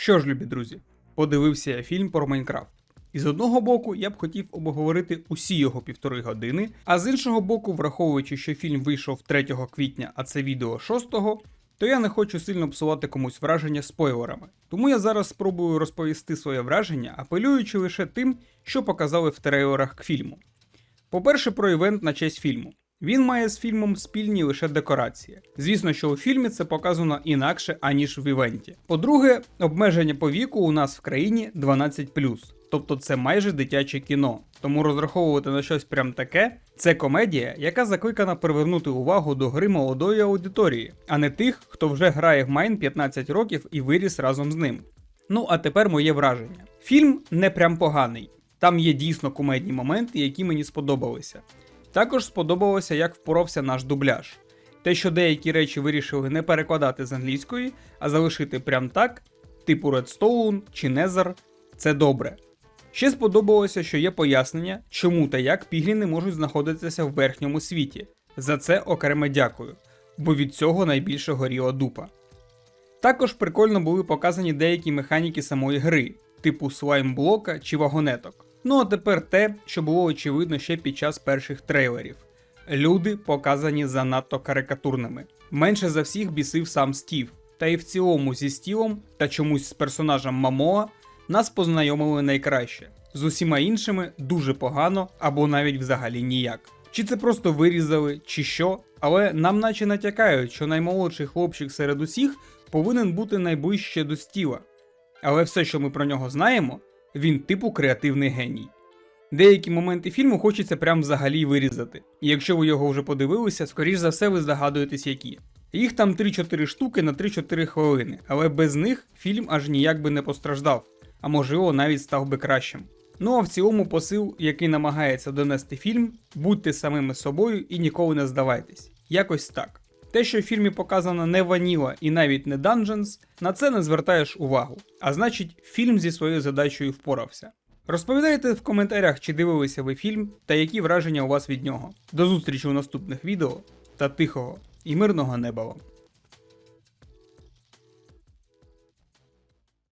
Що ж, любі друзі, подивився я фільм про Майнкрафт. І з одного боку, я б хотів обговорити усі його півтори години, а з іншого боку, враховуючи, що фільм вийшов 3 квітня, а це відео 6, то я не хочу сильно псувати комусь враження спойлерами. Тому я зараз спробую розповісти своє враження, апелюючи лише тим, що показали в трейлерах к фільму. По-перше, про івент на честь фільму. Він має з фільмом спільні лише декорації. Звісно, що у фільмі це показано інакше, аніж в івенті. По-друге, обмеження по віку у нас в країні 12 тобто це майже дитяче кіно. Тому розраховувати на щось прям таке це комедія, яка закликана привернути увагу до гри молодої аудиторії, а не тих, хто вже грає в Майн 15 років і виріс разом з ним. Ну а тепер моє враження. Фільм не прям поганий. Там є дійсно кумедні моменти, які мені сподобалися. Також сподобалося, як впорався наш дубляж. Те, що деякі речі вирішили не перекладати з англійської, а залишити прям так, типу Redstone чи Nether, це добре. Ще сподобалося, що є пояснення, чому та як пігліни можуть знаходитися в верхньому світі. За це окремо дякую, бо від цього найбільше горіла дупа. Також прикольно були показані деякі механіки самої гри, типу слайм-блока чи вагонеток. Ну а тепер те, що було очевидно ще під час перших трейлерів. Люди показані занадто карикатурними. Менше за всіх бісив сам Стів, та і в цілому зі Стівом та чомусь з персонажем Мамоа нас познайомили найкраще. З усіма іншими дуже погано або навіть взагалі ніяк. Чи це просто вирізали, чи що, але нам наче натякають, що наймолодший хлопчик серед усіх повинен бути найближче до Стіва. Але все, що ми про нього знаємо, він типу креативний геній. Деякі моменти фільму хочеться прям взагалі вирізати. І якщо ви його вже подивилися, скоріш за все ви здогадуєтесь які. Їх там 3-4 штуки на 3-4 хвилини, але без них фільм аж ніяк би не постраждав, а можливо навіть став би кращим. Ну а в цілому посил, який намагається донести фільм, будьте самими собою і ніколи не здавайтесь. Якось так. Те, що в фільмі показано не Ваніла і навіть не Dungeons, на це не звертаєш увагу. А значить, фільм зі своєю задачею впорався. Розповідайте в коментарях, чи дивилися ви фільм та які враження у вас від нього. До зустрічі у наступних відео та тихого і мирного неба вам.